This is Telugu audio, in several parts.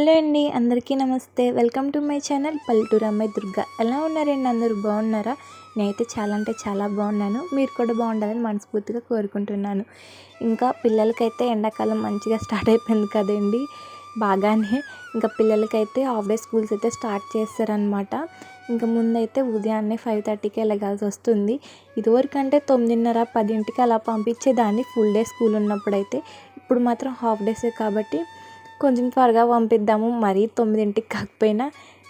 హలో అండి అందరికీ నమస్తే. వెల్కమ్ టు మై ఛానల్ పల్లెటూరు అమ్మాయి దుర్గా. ఎలా ఉన్నారండి అందరూ? బాగున్నారా? నేనైతే చాలా అంటే చాలా బాగున్నాను. మీరు కూడా బాగుండాలని మనస్ఫూర్తిగా కోరుకుంటున్నాను. ఇంకా పిల్లలకైతే ఎండాకాలం మంచిగా స్టార్ట్ అయిపోయింది కదండి. బాగానే. ఇంకా పిల్లలకైతే హాఫ్ డే స్కూల్స్ అయితే స్టార్ట్ చేస్తారనమాట ఇంకా ముందైతే ఉదయాన్నే ఫైవ్ థర్టీకే లెగాల్సి వస్తుంది. ఇదివరకు అంటే తొమ్మిదిన్నర పదింటికి అలా పంపించేదాన్ని. ఫుల్ డే స్కూల్ ఉన్నప్పుడైతే. ఇప్పుడు మాత్రం హాఫ్ డేసే కాబట్టి కొంచెం త్వరగా పంపిద్దాము. మరీ తొమ్మిదింటికి కాకపోయినా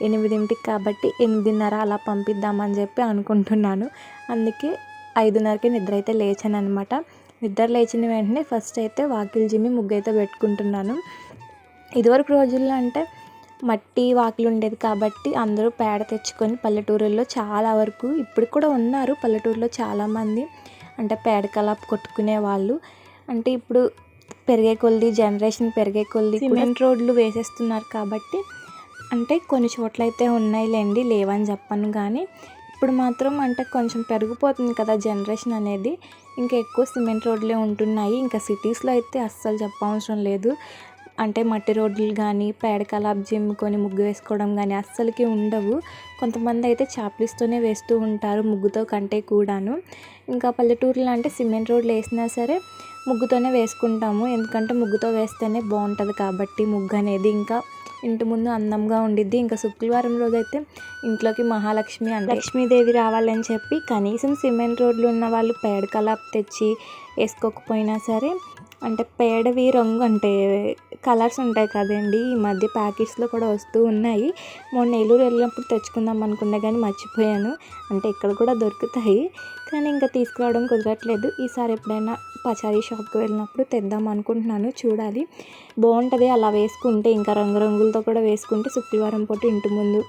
ఎనిమిదింటికి కాబట్టి ఎనిమిదిన్నర అలా పంపిద్దామని చెప్పి అనుకుంటున్నాను. అందుకే ఐదున్నరకి నిద్ర అయితే లేచాను అనమాట నిద్ర లేచిన వెంటనే ఫస్ట్ అయితే వాకిలి జిమ్మి ముగ్గు అయితే పెట్టుకుంటున్నాను. ఇదివరకు రోజుల్లో అంటే మట్టి వాకిలి ఉండేది కాబట్టి అందరూ పేడ తెచ్చుకొని పల్లెటూరుల్లో చాలా వరకు ఇప్పుడు కూడా ఉన్నారు పల్లెటూరులో చాలామంది. అంటే పేడ కలాపు కొట్టుకునే వాళ్ళు. అంటే ఇప్పుడు పెరిగే కొలిది జనరేషన్ పెరిగే కొలిది సిమెంట్ రోడ్లు వేసేస్తున్నారు కాబట్టి అంటే కొన్ని చోట్ల అయితే ఉన్నాయిలేండి లేవని చెప్పను కానీ ఇప్పుడు మాత్రం అంటే కొంచెం పెరిగిపోతుంది కదా జనరేషన్ అనేది. ఇంకా ఎక్కువ సిమెంట్ రోడ్లే ఉంటున్నాయి. ఇంకా సిటీస్లో అయితే అస్సలు చెప్పవసరం లేదు. అంటే మట్టి రోడ్లు కానీ పేడ కలాబ్ జిమ్ముకొని ముగ్గు వేసుకోవడం కానీ అస్సలకి ఉండవు. కొంతమంది అయితే చాప్లిస్తోనే వేస్తూ ఉంటారు ముగ్గుతో కంటే కూడాను. ఇంకా పల్లెటూరులో అంటే సిమెంట్ రోడ్లు వేసినా సరే ముగ్గుతోనే వేసుకుంటాము. ఎందుకంటే ముగ్గుతో వేస్తేనే బాగుంటుంది కాబట్టి ముగ్గు అనేది. ఇంకా ఇంటి ముందు అందంగా ఉండిద్ది. ఇంకా శుక్రవారం రోజు అయితే ఇంట్లోకి మహాలక్ష్మి అంటే లక్ష్మీదేవి రావాలని చెప్పి కనీసం సిమెంట్ రోడ్లు ఉన్న వాళ్ళు పేడ కలాప్ తెచ్చి వేసుకోకపోయినా సరే అంటే పేడవి రంగు అంటే కలర్స్ ఉంటాయి కదండి. ఈ మధ్య ప్యాకెట్స్లో కూడా వస్తూ ఉన్నాయి. మొన్న ఏలూరు వెళ్ళినప్పుడు తెచ్చుకుందాం అనుకున్నా కానీ మర్చిపోయాను. అంటే ఇక్కడ కూడా దొరుకుతాయి. కానీ ఇంకా తీసుకురావడం కుదరట్లేదు. ఈసారి ఎప్పుడైనా పచారీ షాప్కి వెళ్ళినప్పుడు తెద్దాం అనుకుంటున్నాను. చూడాలి. బాగుంటుంది అలా వేసుకుంటే ఇంకా రంగురంగులతో కూడా వేసుకుంటే శుక్రవారం పూట ఇంటి ముందు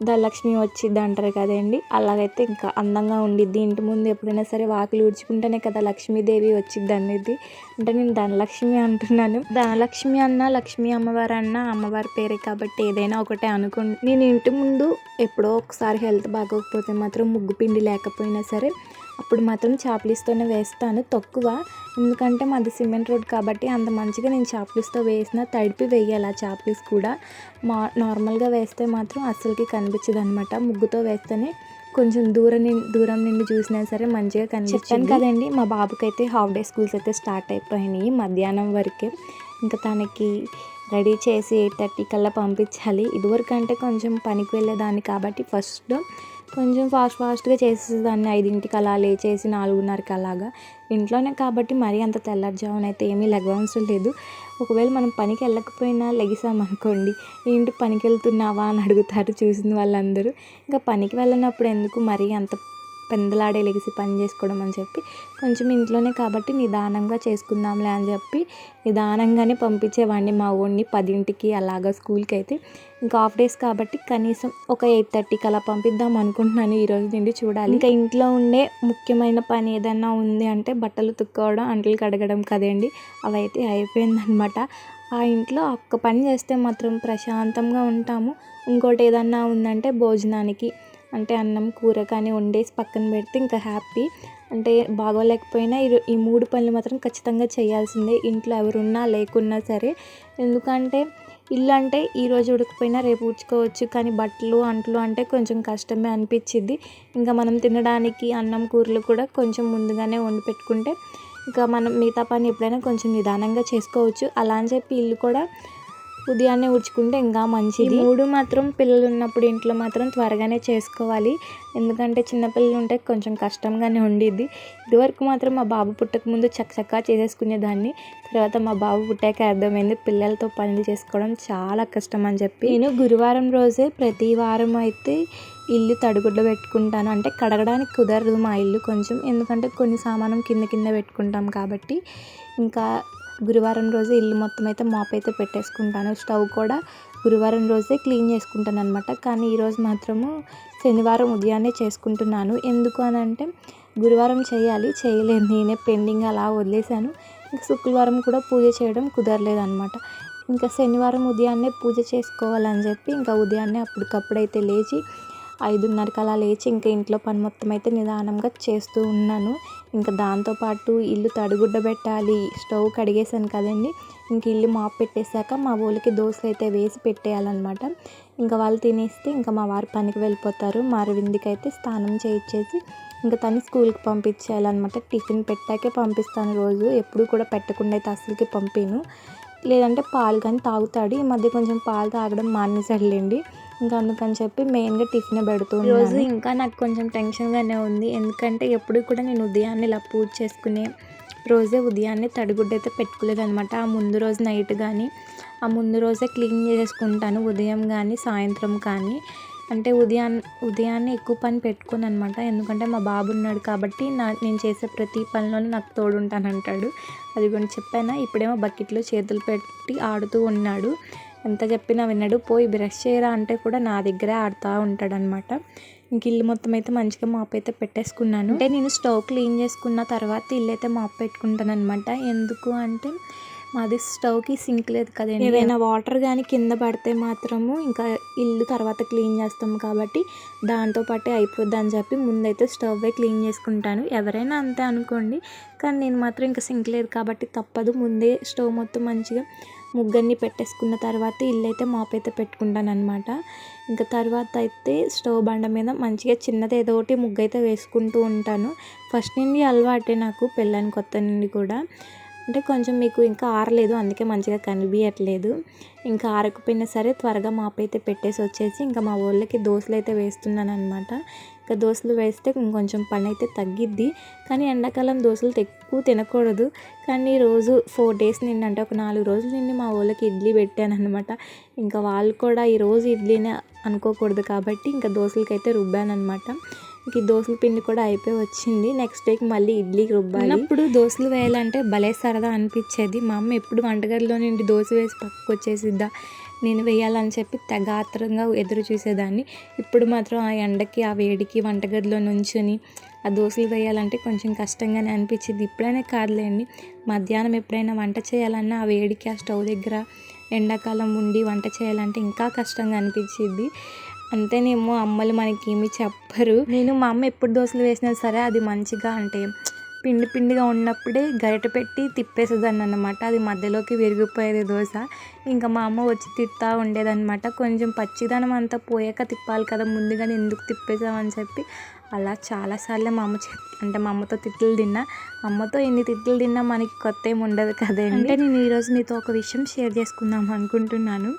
ధనలక్ష్మి వచ్చిద్ది అంటారు కదండి. అలాగైతే ఇంకా అందంగా ఉండిద్ది. ఇంటి ముందు ఎప్పుడైనా సరే వాకిలి ఊడ్చుకుంటేనే కదా లక్ష్మీదేవి వచ్చిద్ది అనేది. అంటే నేను ధనలక్ష్మి అంటున్నాను. ధనలక్ష్మి అన్న లక్ష్మీ అమ్మవారు అన్న అమ్మవారి పేరే కాబట్టి ఏదైనా ఒకటే అనుకోండి. నేను ఇంటి ముందు ఎప్పుడో ఒకసారి హెల్త్ బాగోకపోతే మాత్రం ముగ్గు పిండి లేకపోయినా సరే అప్పుడు మాత్రం చాప్లీస్తోనే వేస్తాను తక్కువ. ఎందుకంటే మాది సిమెంట్ రోడ్ కాబట్టి అంత మంచిగా నేను చాప్లీస్తో వేసిన తడిపి వేయాలి ఆ చాప్లీస్ కూడా. మా నార్మల్గా వేస్తే మాత్రం అస్సలకి కనిపించదు అనమాట ముగ్గుతో వేస్తేనే కొంచెం దూరం దూరం నుండి చూసినా సరే మంచిగా కనిపించాను కదండి మా బాబుకి అయితే హాఫ్ డే స్కూల్స్ అయితే స్టార్ట్ అయిపోయినాయి మధ్యాహ్నం వరకే. ఇంకా తనకి రెడీ చేసి ఎయిట్ థర్టీ కల్లా పంపించాలి. ఇదివరకు అంటే కొంచెం పనికి వెళ్ళేదాన్ని కాబట్టి ఫస్ట్ కొంచెం ఫాస్ట్ ఫాస్ట్గా చేసేదాన్ని ఐదింటికి అలా లేచేసి నాలుగున్నరకి అలాగా. ఇంట్లోనే కాబట్టి మరీ అంత తెల్లారుజామున అయితే ఏమీ లెగవసరం లేదు. ఒకవేళ మనం పనికి వెళ్ళకపోయినా లెగిసామనుకోండి ఏంటి పనికి వెళ్తున్నావా అని అడుగుతారు చూసిన వాళ్ళందరూ. ఇంకా పనికి వెళ్ళినప్పుడు ఎందుకు మరీ అంత పెందలాడే లెగిసి పని చేసుకోవడం అని చెప్పి కొంచెం ఇంట్లోనే కాబట్టి నిదానంగా చేసుకుందాంలే అని చెప్పి నిదానంగానే పంపించేవాడిని మా ఓడిని పదింటికి అలాగా స్కూల్కి అయితే ఇంకా హాఫ్ డేస్ కాబట్టి కనీసం ఒక ఎయిట్ థర్టీకి అలా పంపిద్దాం అనుకుంటున్నాను ఈరోజు నుండి చూడాలి. ఇంకా ఇంట్లో ఉండే ముఖ్యమైన పని ఏదైనా ఉంది అంటే బట్టలు తుక్కోవడం అంటలు కడగడం కదండి. అవైతే అయిపోయిందనమాట ఆ ఇంట్లో ఒక్క పని చేస్తే మాత్రం ప్రశాంతంగా ఉంటాము. ఇంకోటి ఏదన్నా ఉందంటే భోజనానికి అంటే అన్నం కూర కానీ వండేసి పక్కన పెడితే ఇంకా హ్యాపీ. అంటే బాగోలేకపోయినా ఈ మూడు పనులు మాత్రం ఖచ్చితంగా చేయాల్సిందే ఇంట్లో ఎవరున్నా లేకున్నా సరే. ఎందుకంటే ఇల్లు అంటే ఈరోజు ఉడకపోయినా రేపు ఉడ్చుకోవచ్చు కానీ బట్టలు అంట్లు అంటే కొంచెం కష్టమే అనిపించింది ఇంకా మనం తినడానికి అన్నం కూరలు కూడా కొంచెం ముందుగానే వండి పెట్టుకుంటే ఇంకా మనం మిగతా పని ఎప్పుడైనా కొంచెం నిదానంగా చేసుకోవచ్చు. అలా అని చెప్పి ఇల్లు కూడా ఉదయాన్నే ఊడ్చుకుంటే ఇంకా మంచిది. మూడు మాత్రం పిల్లలు ఉన్నప్పుడు ఇంట్లో మాత్రం త్వరగానే చేసుకోవాలి. ఎందుకంటే చిన్నపిల్లలు ఉంటే కొంచెం కష్టంగానే ఉండిద్ది. ఇదివరకు మాత్రం మా బాబు పుట్టక ముందు చక్కచక్కా చేసేసుకునేదాన్ని. తర్వాత మా బాబు పుట్టాక అర్థమైంది పిల్లలతో పనులు చేసుకోవడం చాలా కష్టం అని చెప్పి. నేను గురువారం రోజే ప్రతి వారం అయితే ఇల్లు తడుగుడ్లో పెట్టుకుంటాను. అంటే కడగడానికి కుదరదు మా ఇల్లు కొంచెం. ఎందుకంటే కొన్ని సామానం కింద కింద పెట్టుకుంటాం కాబట్టి ఇంకా గురువారం రోజు ఇల్లు మొత్తం అయితే మాప్ అయితే పెట్టేసుకుంటాను. స్టవ్ కూడా గురువారం రోజే క్లీన్ చేసుకుంటాను అనమాట కానీ ఈరోజు మాత్రము శనివారం ఉదయాన్నే చేసుకుంటున్నాను. ఎందుకు అని అంటే గురువారం చేయాలి చేయలేదు. నేనే పెండింగ్ అలా వదిలేశాను. ఇంకా శుక్రవారం కూడా పూజ చేయడం కుదరలేదనమాట ఇంకా శనివారం ఉదయాన్నే పూజ చేసుకోవాలని చెప్పి ఇంకా ఉదయాన్నే అప్పటికప్పుడైతే లేచి ఐదున్నరకి అలా లేచి ఇంకా ఇంట్లో పని మొత్తం అయితే నిదానంగా చేస్తూ ఉన్నాను. ఇంకా దాంతోపాటు ఇల్లు తడిగుడ్డ పెట్టాలి స్టవ్ కడిగేసాను కదండి. ఇంక ఇల్లు మాప్ పెట్టేశాక మా ఊళ్ళకి దోశలు అయితే వేసి పెట్టేయాలన్నమాట. ఇంకా వాళ్ళు తినేస్తే ఇంకా మా వారు పనికి వెళ్ళిపోతారు. మా అరవింద్కి అయితే స్నానం చేయించేసి ఇంకా తను స్కూల్కి పంపించేయాలన్నమాట. టిఫిన్ పెట్టాకే పంపిస్తాను రోజు. ఎప్పుడు కూడా పెట్టకుండా అయితే అసలుకి పంపిను. లేదంటే పాలు కానీ తాగుతాడు. ఈ మధ్య కొంచెం పాలు తాగడం మానేసాడులేండి ఇంకా అందుకని చెప్పి మెయిన్గా టిఫిన్ పెడుతూ రోజు ఇంకా నాకు కొంచెం టెన్షన్గానే ఉంది. ఎందుకంటే ఎప్పుడు కూడా నేను ఉదయాన్నే ఇలా పూజ చేసుకునే రోజే ఉదయాన్నే తడిగుడ్డ అయితే పెట్టుకోలేదు అనమాట ఆ ముందు రోజు నైట్ కానీ ఆ ముందు రోజే క్లీన్ చేసుకుంటాను ఉదయం కానీ సాయంత్రం కానీ. అంటే ఉదయాన్ ఉదయాన్నే ఎక్కువ పని పెట్టుకోను అనమాట ఎందుకంటే మా బాబు ఉన్నాడు కాబట్టి నా నేను చేసే ప్రతి పనిలోనూ నాకు తోడుంటానంటాడు. అది గురించి చెప్పానా? ఇప్పుడేమో బకెట్లో చేతులు పెట్టి ఆడుతూ ఉన్నాడు. ఎంత చెప్పినా వినడు. పోయి బ్రష్ చేయరా అంటే కూడా నా దగ్గరే ఆడుతూ ఉంటాడనమాట ఇంక ఇల్లు మొత్తం అయితే మంచిగా మాప్ అయితే పెట్టేసుకున్నాను. అంటే నేను స్టవ్ క్లీన్ చేసుకున్న తర్వాత ఇల్లు అయితే మాప్ పెట్టుకుంటాను అనమాట ఎందుకు అంటే మాది స్టవ్కి సింక్ లేదు కదండి. ఏదైనా వాటర్ కానీ కింద పడితే మాత్రము ఇంకా ఇల్లు తర్వాత క్లీన్ చేస్తాము కాబట్టి దాంతో పాటే అయిపోద్ది అని చెప్పి ముందైతే స్టవ్వే క్లీన్ చేసుకుంటాను. ఎవరైనా అంతే అనుకోండి. కానీ నేను మాత్రం ఇంకా సింక్ లేదు కాబట్టి తప్పదు. ముందే స్టవ్ మొత్తం మంచిగా ముగ్గురిని పెట్టేసుకున్న తర్వాత ఇల్లు అయితే మాప్ అయితే పెట్టుకుంటాను అనమాట ఇంకా తర్వాత అయితే స్టవ్ బండ మీద మంచిగా చిన్నది ఏదో ఒకటి ముగ్గు అయితే వేసుకుంటూ ఉంటాను. ఫస్ట్ నుండి అలవాటే నాకు పెళ్ళాని కొత్త నుండి కూడా. అంటే కొంచెం మీకు ఇంకా ఆరలేదు అందుకే మంచిగా కనిపించట్లేదు ఇంకా ఆరకపోయినా సరే త్వరగా మాపైతే పెట్టేసి వచ్చేసి ఇంకా మా ఊళ్ళకి దోశలు అయితే వేస్తున్నాను అనమాట ఇంకా దోశలు వేస్తే ఇంకొంచెం పని అయితే తగ్గిద్ది. కానీ ఎండాకాలం దోశలు ఎక్కువ తినకూడదు. కానీ రోజు ఫోర్ డేస్ నిండి అంటే ఒక నాలుగు రోజులు నిండి మా ఊళ్ళకి ఇడ్లీ పెట్టాను అనమాట ఇంకా వాళ్ళు కూడా ఈరోజు ఇడ్లీనే అనుకోకూడదు కాబట్టి ఇంకా దోశలకైతే రుబ్బాను అనమాట ఇంక ఈ దోశల పిండి కూడా అయిపోయి వచ్చింది. నెక్స్ట్ డేకి మళ్ళీ ఇడ్లీకి రుబ్బాలి. అప్పుడు దోశలు వేయాలంటే భలే సరదా అనిపించేది. మా అమ్మ ఎప్పుడు వంటగదిలో నుండి దోశ వేసి పక్కకు వచ్చేసిద్దా నేను వేయాలని చెప్పి తెగ ఆత్రంగా ఎదురు చూసేదాన్ని. ఇప్పుడు మాత్రం ఆ ఎండకి ఆ వేడికి వంటగదిలో నుంచుని ఆ దోశలు వేయాలంటే కొంచెం కష్టంగానే అనిపించింది. ఇప్పుడైనా కాదులేండి. మధ్యాహ్నం ఎప్పుడైనా వంట చేయాలన్నా ఆ వేడికి ఆ స్టవ్ దగ్గర ఎండాకాలం ఉండి వంట చేయాలంటే ఇంకా కష్టంగా అనిపించింది. అంతేనేమో అమ్మలు మనకి ఏమి చెప్పరు. నేను మా అమ్మ ఎప్పుడు దోశలు వేసినా సరే అది మంచిగా అంటే పిండి పిండిగా ఉన్నప్పుడే గరిట పెట్టి తిప్పేసేదాన్ని అనమాట అది మధ్యలోకి విరిగిపోయేది దోశ. ఇంకా మా అమ్మ వచ్చి తిప్పుతూ ఉండేదన్నమాట. కొంచెం పచ్చిదనం అంతా పోయాక తిప్పాలి కదా ముందుగానే ఎందుకు తిప్పేసామని చెప్పి. అలా చాలాసార్లు మా అమ్మ అంటే మా అమ్మతో తిట్లు తిన్నా. అమ్మతో ఎన్ని తిట్లు తిన్నా మనకి కొత్త ఏమి ఉండదు కదండి. అంటే నేను ఈరోజు మీతో ఒక విషయం షేర్ చేసుకుందాం అనుకుంటున్నాను.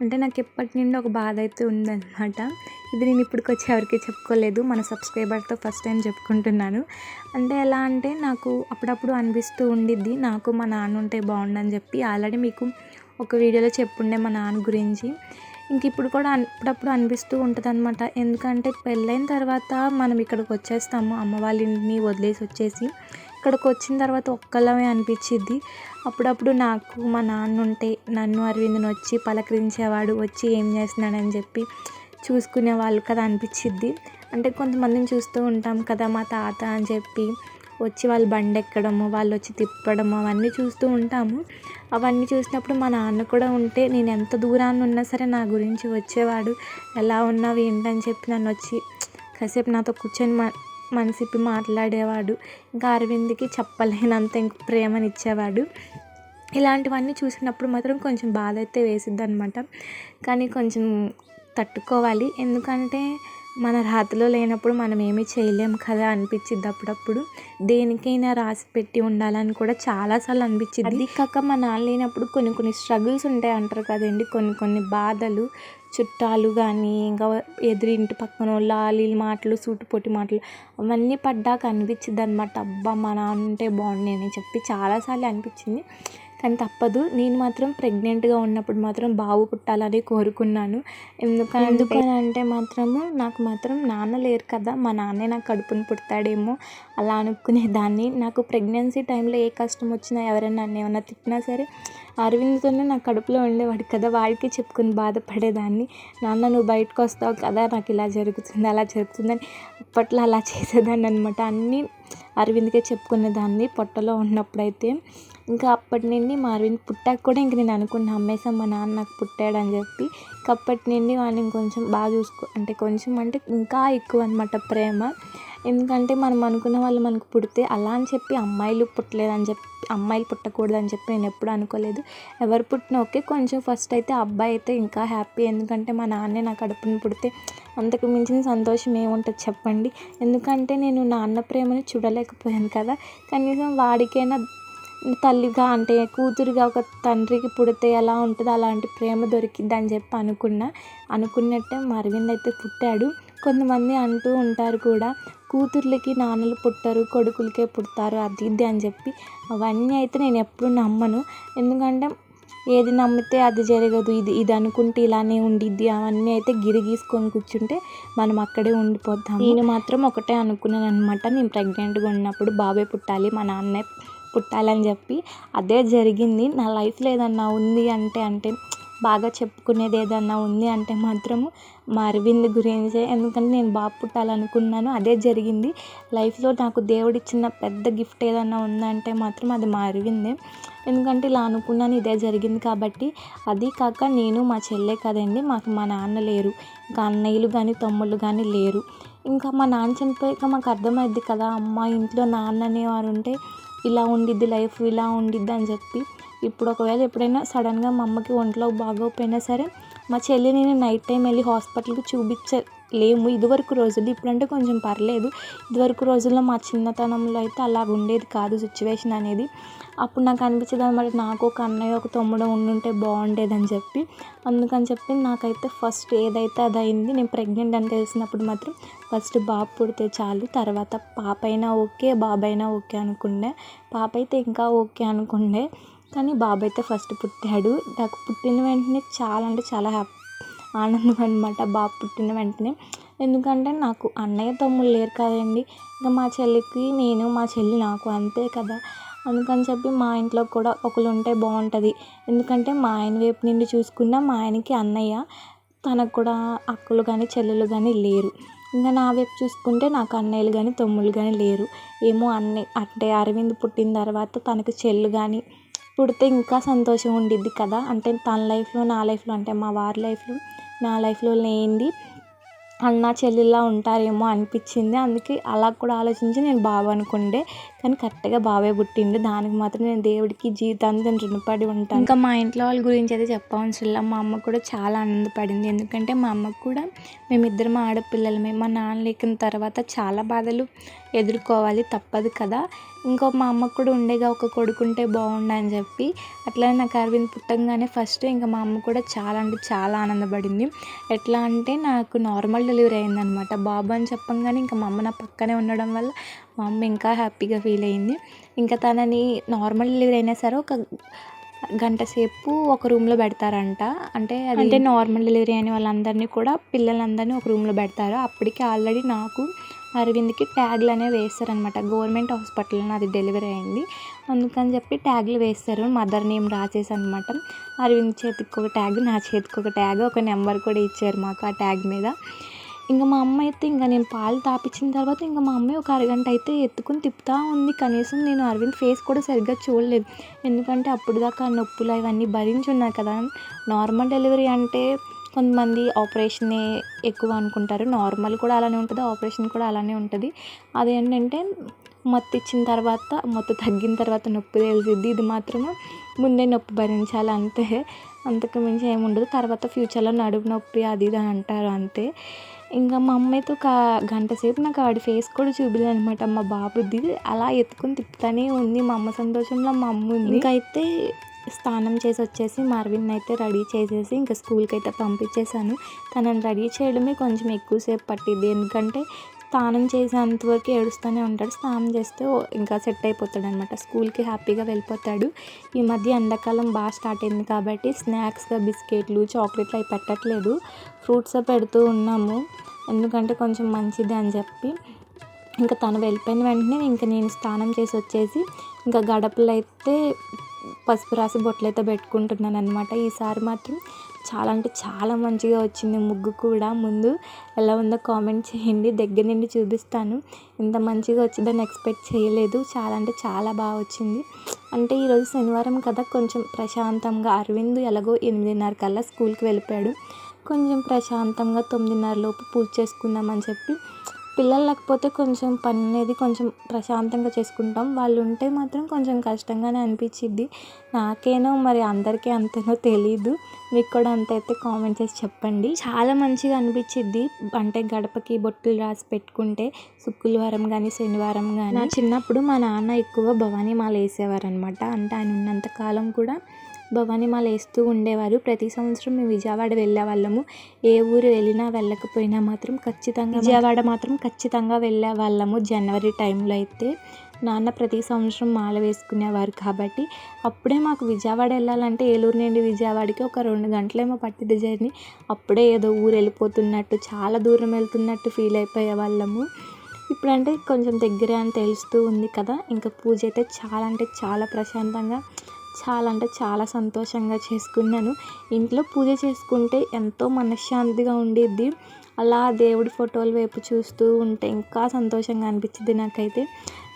అంటే నాకు ఎప్పటి నుండి ఒక బాధ అయితే ఉందన్నమాట. ఇది నేను ఇప్పటికి వచ్చి ఎవరికి చెప్పుకోలేదు. మన సబ్స్క్రైబర్తో ఫస్ట్ టైం చెప్పుకుంటున్నాను. అంటే ఎలా అంటే నాకు అప్పుడప్పుడు అనిపిస్తూ ఉండిద్ది నాకు మా నాన్న ఉంటే బాగుండని చెప్పి. ఆల్రెడీ మీకు ఒక వీడియోలో చెప్పుండే మా నాన్న గురించి. ఇంక ఇప్పుడు కూడా అప్పుడప్పుడు అనిపిస్తూ ఉంటుంది అనమాట ఎందుకంటే పెళ్ళైన తర్వాత మనం ఇక్కడికి వచ్చేస్తాము అమ్మ వాళ్ళ ఇంటిని వదిలేసి వచ్చేసి అక్కడికి వచ్చిన తర్వాత ఒక్కళ్ళమే అనిపించిద్ది. అప్పుడప్పుడు నాకు మా నాన్న ఉంటే నన్ను అరవింద్ని వచ్చి పలకరించేవాడు వచ్చి ఏం చేస్తున్నాడని చెప్పి చూసుకునే వాళ్ళు కదా అనిపించిద్ది. అంటే కొంతమందిని చూస్తూ ఉంటాం కదా మా తాత అని చెప్పి వచ్చి వాళ్ళు బండి ఎక్కడము వాళ్ళు వచ్చి తిప్పడము అవన్నీ చూస్తూ ఉంటాము. అవన్నీ చూసినప్పుడు మా నాన్న కూడా ఉంటే నేను ఎంత దూరాన్ని ఉన్నా సరే నా గురించి వచ్చేవాడు ఎలా ఉన్నావు? ఏంటని చెప్పి నన్ను వచ్చి కాసేపు నాతో కూర్చొని మా మనసిప్పి మాట్లాడేవాడు. ఇంకా అరవింద్కి చెప్పలేనంత ఇంక ప్రేమనిచ్చేవాడు. ఇలాంటివన్నీ చూసినప్పుడు మాత్రం కొంచెం బాధ అయితే వేసిద్ది అనమాట కానీ కొంచెం తట్టుకోవాలి. ఎందుకంటే మన రాతలో లేనప్పుడు మనం ఏమీ చేయలేం కదా అనిపించిద్ది అప్పుడప్పుడు. దేనికైనా రాసి పెట్టి ఉండాలని కూడా చాలాసార్లు అనిపించింది అది కాక మా నాన్న లేనప్పుడు కొన్ని కొన్ని స్ట్రగుల్స్ ఉంటాయి అంటారు కదండి. కొన్ని కొన్ని బాధలు చుట్టాలు కానీ ఇంకా ఎదురింటి పక్కన వాళ్ళ మాటలు సూటిపోటి మాటలు అవన్నీ పడ్డాక అనిపించింది అనమాట అబ్బా మా నాన్న ఉంటే బాగుండే అని చెప్పి చాలాసార్లు అనిపించింది కానీ తప్పదు. నేను మాత్రం ప్రెగ్నెంట్గా ఉన్నప్పుడు మాత్రం బాబు పుట్టాలని కోరుకున్నాను. ఎందుకంటే అంటే మాత్రము నాకు మాత్రం నాన్న లేరు కదా మా నాన్నే నాకు కడుపుని పుడతాడేమో అలా అనుకునేదాన్ని. నాకు ప్రెగ్నెన్సీ టైంలో ఏ కష్టం వచ్చినా ఎవరైనా నన్ను ఏమైనా తిట్టినా సరే అరవింద్తోనే నా కడుపులో ఉండేవాడు కదా వాడికి చెప్పుకుని బాధపడేదాన్ని. నాన్న నువ్వు బయటకు వస్తావు కదా నాకు ఇలా జరుగుతుంది అలా జరుగుతుందని అప్పట్లో అలా చేసేదాన్ని అనమాట అన్నీ అరవింద్కే చెప్పుకునేదాన్ని పొట్టలో ఉన్నప్పుడైతే. ఇంకా అప్పటి నుండి మా అరవింద్ పుట్టాక కూడా ఇంక నేను అనుకున్నా అమ్మేసాం మా నాన్న నాకు పుట్టాడని చెప్పి. అప్పటి నుండి వాడిని కొంచెం బాగా చూసుకో అంటే కొంచెం అంటే ఇంకా ఎక్కువ అనమాట ప్రేమ. ఎందుకంటే మనం అనుకున్న వాళ్ళు మనకు పుడితే అలా అని చెప్పి అమ్మాయిలు పుట్టలేదని చెప్పి అమ్మాయిలు పుట్టకూడదని చెప్పి నేను ఎప్పుడు అనుకోలేదు. ఎవరు పుట్టినా ఓకే కొంచెం ఫస్ట్ అయితే అబ్బాయి అయితే ఇంకా హ్యాపీ ఎందుకంటే మా నాన్నే నా కడుపున పుడితే అంతకు మించిన సంతోషం ఏముంటుంది చెప్పండి. ఎందుకంటే నేను నాన్న ప్రేమను చూడలేకపోయాను కదా. కనీసం వాడికైనా తల్లిగా అంటే కూతురుగా ఒక తండ్రికి పుడితే ఎలా ఉంటుందో అలాంటి ప్రేమ దొరికిద్ది అని చెప్పి అనుకున్నా. అనుకున్నట్టే మా అయితే పుట్టాడు. కొంతమంది అంటూ ఉంటారు కూడా కూతుర్లకి నాన్నలు పుట్టరు కొడుకులకే పుడతారు అది ఇది అని చెప్పి అవన్నీ అయితే నేను ఎప్పుడు నమ్మను. ఎందుకంటే ఏది నమ్మితే అది జరగదు. ఇది ఇది అనుకుంటే ఇలానే ఉండిద్ది. అవన్నీ అయితే గిరి గీసుకొని కూర్చుంటే మనం అక్కడే ఉండిపోతాం నేను మాత్రం ఒకటే అనుకున్నాను అనమాట నేను ప్రెగ్నెంట్గా ఉన్నప్పుడు బాబే పుట్టాలి మా నాన్నే పుట్టాలని చెప్పి. అదే జరిగింది. నా లైఫ్లో ఏదన్నా ఉంది అంటే అంటే బాగా చెప్పుకునేది ఏదన్నా ఉంది అంటే మాత్రము మా అరవింద్ గురించే ఎందుకంటే నేను బాబు పుట్టాలనుకున్నాను అదే జరిగింది. లైఫ్లో నాకు దేవుడిచ్చిన పెద్ద గిఫ్ట్ ఏదన్నా ఉందంటే మాత్రం అది మా అరవిందే. ఎందుకంటే ఇలా అనుకున్నాను ఇదే జరిగింది కాబట్టి. అది కాక నేను మా చెల్లె కదండి మాకు మా నాన్న లేరు. ఇంకా అన్నయ్యలు కానీ తమ్ముళ్ళు కానీ లేరు. ఇంకా మా నాన్న చనిపోయాక మాకు అర్థమైద్ది కదా అమ్మ ఇంట్లో నాన్న అనేవారు ఉంటే ఇలా ఉండిద్ది లైఫ్ ఇలా ఉండిద్ది అని చెప్పి. ఇప్పుడు ఒకవేళ ఎప్పుడైనా సడన్గా మా అమ్మకి ఒంట్లో బాగోకపోయినా సరే మా చెల్లి నేను నైట్ టైం వెళ్ళి హాస్పిటల్కి చూపించలేము. ఇదివరకు రోజులు ఇప్పుడంటే కొంచెం పర్లేదు. ఇదివరకు రోజుల్లో మా చిన్నతనంలో అయితే అలా ఉండేది కాదు సిచ్యువేషన్ అనేది. అప్పుడు నాకు అనిపించేది అనమాట నాకు ఒక అన్నయ్య ఒక తమ్ముడు ఉండుంటే బాగుండేదని చెప్పి. అందుకని చెప్పి నాకైతే ఫస్ట్ ఏదైతే అది అయింది నేను ప్రెగ్నెంట్ అని తెలిసినప్పుడు మాత్రం ఫస్ట్ బాబు పుడితే చాలు తర్వాత పాప అయినా ఓకే బాబు అయినా ఓకే అనుకుండే. పాప అయితే ఇంకా ఓకే అనుకుండే. కానీ బాబు అయితే ఫస్ట్ పుట్టాడు. నాకు పుట్టిన వెంటనే చాలా అంటే చాలా హ్యాపీ ఆనందం అనమాట బాబు పుట్టిన వెంటనే. ఎందుకంటే నాకు అన్నయ్య తమ్ముళ్ళు లేరు కదండి. ఇంకా మా చెల్లికి నేను మా చెల్లి నాకు అంతే కదా. అందుకని చెప్పి మా ఇంట్లో కూడా ఒకరు ఉంటే బాగుంటుంది. ఎందుకంటే మా ఆయన వైపు నుండి చూసుకున్న మా ఆయనకి అన్నయ్య తనకు కూడా అక్కలు కానీ చెల్లెలు కానీ లేరు. ఇంకా నా వైపు చూసుకుంటే నాకు అన్నయ్యలు కానీ తమ్ముళ్ళు కానీ లేరు. ఏమో అన్నయ్య అంటే అరవింద్ పుట్టిన తర్వాత తనకు చెల్లు కానీ పుడితే ఇంకా సంతోషం ఉండిద్ది కదా. అంటే తన లైఫ్లో నా లైఫ్లో అంటే మా వారి లైఫ్లో నా లైఫ్లో లేనిది అన్న చెల్లిలా ఉంటారేమో అనిపించింది. అందుకే అలా కూడా ఆలోచించి నేను బాబు అనుకుండే. కానీ కరెక్ట్గా బాబాయ్ పుట్టిండు. దానికి మాత్రం నేను దేవుడికి జీవితాంతం రుణపడి ఉంటాను. ఇంకా మా ఇంట్లో వాళ్ళ గురించి అయితే చెప్పవలసిన మా అమ్మ కూడా చాలా ఆనందపడింది. ఎందుకంటే మా అమ్మకు కూడా మేమిద్దరం ఆడపిల్లలమే. మా నాన్న లేకిన తర్వాత చాలా బాధలు ఎదుర్కోవాలి తప్పదు కదా. ఇంకో మా అమ్మకు కూడా ఉండేగా ఒక కొడుకుంటే బాగుండు అని చెప్పి. అట్లనే నాకు అరవింద్ పుట్టంగానే ఫస్ట్ ఇంకా మా అమ్మ కూడా చాలా అంటే చాలా ఆనందపడింది. ఎట్లా అంటే నాకు నార్మల్ డెలివరీ అయిందనమాట బాబు అని చెప్పంగానే ఇంకా మా అమ్మ నా పక్కనే ఉండడం వల్ల మా అమ్మ ఇంకా హ్యాపీగా ఫీల్ అయింది. ఇంకా తనని నార్మల్ డెలివరీ అయినా సరే ఒక గంట సేపు ఒక రూమ్లో పెడతారంట. అంటే అది అంటే నార్మల్ డెలివరీ అయిన వాళ్ళందరినీ కూడా పిల్లలందరినీ ఒక రూమ్లో పెడతారు. అప్పటికి ఆల్రెడీ నాకు అరవింద్కి ట్యాగ్లు అనేవి వేస్తారనమాట గవర్నమెంట్ హాస్పిటల్లో నాది డెలివరీ అయింది. అందుకని చెప్పి ట్యాగ్లు వేస్తారు. మదర్ నేమ్ రాసేసి అనమాట అరవింద్ చేతికి ఒక ట్యాగ్ నా చేతికి ఒక ట్యాగ్ ఒక నెంబర్ కూడా ఇచ్చారు మాకు ఆ ట్యాగ్ మీద. ఇంకా మా అమ్మ అయితే ఇంకా నేను పాలు తాపించిన తర్వాత ఇంకా మా అమ్మాయి ఒక అరగంట అయితే ఎత్తుకుని తిప్పుతూ ఉంది. కనీసం నేను అరవింద్ ఫేస్ కూడా సరిగ్గా చూడలేదు. ఎందుకంటే అప్పుడు దాకా నొప్పులు అవన్నీ భరించి ఉన్నాయి కదా. నార్మల్ డెలివరీ అంటే కొంతమంది ఆపరేషనే ఎక్కువ అనుకుంటారు. నార్మల్ కూడా అలానే ఉంటుంది ఆపరేషన్ కూడా అలానే ఉంటుంది. అదేంటంటే మత్తు ఇచ్చిన తర్వాత మత్తు తగ్గిన తర్వాత నొప్పి తెలిసిద్ది ఇది మాత్రము ముందే నొప్పి భరించాలి అంతే. అంతకు మించి ఏముండదు. ఉండదు తర్వాత ఫ్యూచర్లో నడుపు నొప్పి అది ఇది అని అంటారు అంతే. ఇంకా మా అమ్మ అయితే ఒక గంట సేపు నాకు ఆడి ఫేస్ కూడా చూపించలేదు అనమాట మా బాబుది అలా ఎత్తుకుని తిప్పుతానే ఉంది. మా అమ్మ సంతోషంలో మా అమ్మ ఉంది. ఇంకైతే అయితే స్నానం చేసి వచ్చేసి మార్విన్ అయితే రెడీ చేసేసి ఇంకా స్కూల్కి అయితే పంపించేశాను. తనని రెడీ చేయడమే కొంచెం ఎక్కువసేపు పట్టింది ఎందుకంటే స్నానం చేసేంతవరకు ఏడుస్తూనే ఉంటాడు. స్నానం చేస్తే ఇంకా సెట్ అయిపోతాడు అనమాట స్కూల్కి హ్యాపీగా వెళ్ళిపోతాడు. ఈ మధ్య ఎండాకాలం బాగా స్టార్ట్ అయింది కాబట్టి స్నాక్స్గా బిస్కెట్లు చాక్లెట్లు అవి పెట్టట్లేదు. ఫ్రూట్స్ పెడుతూ ఉన్నాము. ఎందుకంటే కొంచెం మంచిది అని చెప్పి. ఇంకా తను వెళ్ళిపోయిన వెంటనే ఇంకా నేను స్నానం చేసి వచ్చేసి ఇంకా గడపలు అయితే పసుపు రాసి బొట్లు అయితే పెట్టుకుంటున్నాను అనమాట ఈసారి మాత్రం చాలా అంటే చాలా మంచిగా వచ్చింది ముగ్గు కూడా. ముందు ఎలా ఉందో కామెంట్ చేయండి. దగ్గర నుండి చూపిస్తాను. ఇంత మంచిగా వచ్చిందని ఎక్స్పెక్ట్ చేయలేదు. చాలా అంటే చాలా బాగా వచ్చింది. అంటే ఈరోజు శనివారం కదా కొంచెం ప్రశాంతంగా అరవింద్ ఎలాగో ఎనిమిదిన్నర కల్లా స్కూల్కి వెళ్ళిపోయాడు. కొంచెం ప్రశాంతంగా తొమ్మిదిన్నర లోపు పూజ చేసుకుందామని చెప్పి పిల్లలు లేకపోతే కొంచెం పని అనేది కొంచెం ప్రశాంతంగా చేసుకుంటాం. వాళ్ళు ఉంటే మాత్రం కొంచెం కష్టంగానే అనిపించిద్ది. నాకేనో మరి అందరికీ అంతేనో తెలీదు. మీకు కూడా అంత అయితే కామెంట్ చేసి చెప్పండి. చాలా మంచిగా అనిపించిద్ది. అంటే గడపకి బొట్టులు రాసి పెట్టుకుంటే శుక్రవారం కానీ శనివారం కానీ నా చిన్నప్పుడు మా నాన్న ఎక్కువ భవానీ మాల వేసేవారు అనమాట అంటే ఆయన ఉన్నంత కాలం కూడా భవానీ మాల వేస్తూ ఉండేవారు. ప్రతి సంవత్సరం మేము విజయవాడ వెళ్ళే వాళ్ళము ఏ ఊరు వెళ్ళినా వెళ్ళకపోయినా మాత్రం ఖచ్చితంగా విజయవాడ మాత్రం ఖచ్చితంగా వెళ్ళే వాళ్ళము జనవరి టైంలో అయితే. నాన్న ప్రతి సంవత్సరం మాల వేసుకునేవారు కాబట్టి అప్పుడే మాకు విజయవాడ వెళ్ళాలంటే ఏలూరు నుండి విజయవాడకి ఒక రెండు గంటలేమో పట్టింది జర్నీ. అప్పుడే ఏదో ఊరు వెళ్ళిపోతున్నట్టు చాలా దూరం వెళ్తున్నట్టు ఫీల్ అయిపోయే వాళ్ళము ఇప్పుడంటే కొంచెం దగ్గరే అని తెలుస్తూ ఉంది కదా. ఇంకా పూజ అయితే చాలా అంటే చాలా ప్రశాంతంగా చాలా అంటే చాలా సంతోషంగా చేసుకున్నాను. ఇంట్లో పూజ చేసుకుంటే ఎంతో మనశ్శాంతిగా ఉండిద్ది. అలా దేవుడి ఫోటోల వైపు చూస్తూ ఉంటే ఇంకా సంతోషంగా అనిపించింది నాకైతే.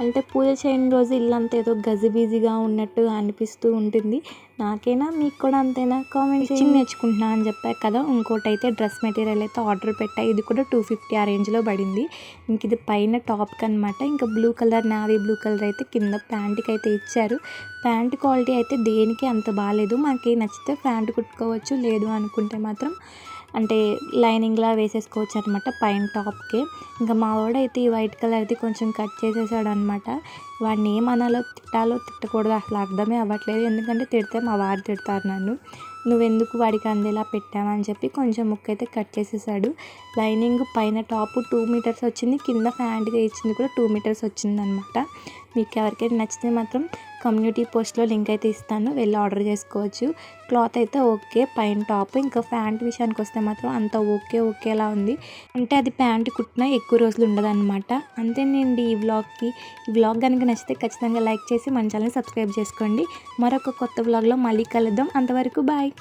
అంటే పూజ చేయని రోజు ఇల్లంతా ఏదో గజిబిజిగా ఉన్నట్టుగా అనిపిస్తూ ఉంటుంది. నాకైనా మీకు కూడా అంతేనా? కామెంట్ చేసి నేర్చుకుంటున్నా అని చెప్పారు కదా. ఇంకోటి అయితే డ్రెస్ మెటీరియల్ అయితే ఆర్డర్ పెట్టా. ఇది కూడా టూ ఫిఫ్టీ ఆ రేంజ్లో పడింది. ఇంక ఇది పైన టాప్కి అనమాట ఇంకా blue colour navy blue colour అయితే కింద ప్యాంట్కి అయితే ఇచ్చారు. ప్యాంట్ క్వాలిటీ అయితే దేనికి అంత బాగాలేదు మనకి నచ్చితే ప్యాంట్ కుట్టుకోవచ్చు లేదు అనుకుంటే మాత్రం అంటే లైనింగ్లా వేసేసుకోవచ్చు అనమాట పైన టాప్కి. ఇంకా మా వాడైతే ఈ వైట్ కలర్ది కొంచెం కట్ చేసేసాడు అనమాట వాడిని ఏమనాలో తిట్టాలో తిట్టకూడదు. అసలు అర్థమే అవ్వట్లేదు. ఎందుకంటే తిడితే మా వారు తిడతారు నన్ను. నువ్వెందుకు వాడికి అందేలా పెట్టావని చెప్పి కొంచెం ముక్క అయితే కట్ చేసేసాడు. లైనింగ్ పైన టాప్ టూ మీటర్స్ వచ్చింది. కింద ప్యాంట్గా ఇచ్చింది కూడా టూ మీటర్స్ వచ్చిందనమాట మీకు ఎవరికైతే నచ్చితే మాత్రం కమ్యూనిటీ పోస్ట్లో లింక్ అయితే ఇస్తాను. వెళ్ళి ఆర్డర్ చేసుకోవచ్చు. క్లాత్ అయితే ఓకే. పైన టాప్. ఇంకా ప్యాంట్ విషయానికి వస్తే మాత్రం అంత ఓకే ఓకేలా ఉంది. అంటే అది ప్యాంట్ కుట్టినా ఎక్కువ రోజులు ఉండదన్నమాట. అంతేనండి ఈ వ్లాగ్కి. ఈ వ్లాగ్ కనుక నచ్చితే ఖచ్చితంగా లైక్ చేసి మన ఛానల్ సబ్స్క్రైబ్ చేసుకోండి. మరొక కొత్త వ్లాగ్లో మళ్ళీ కలుద్దాం. అంతవరకు బాయ్.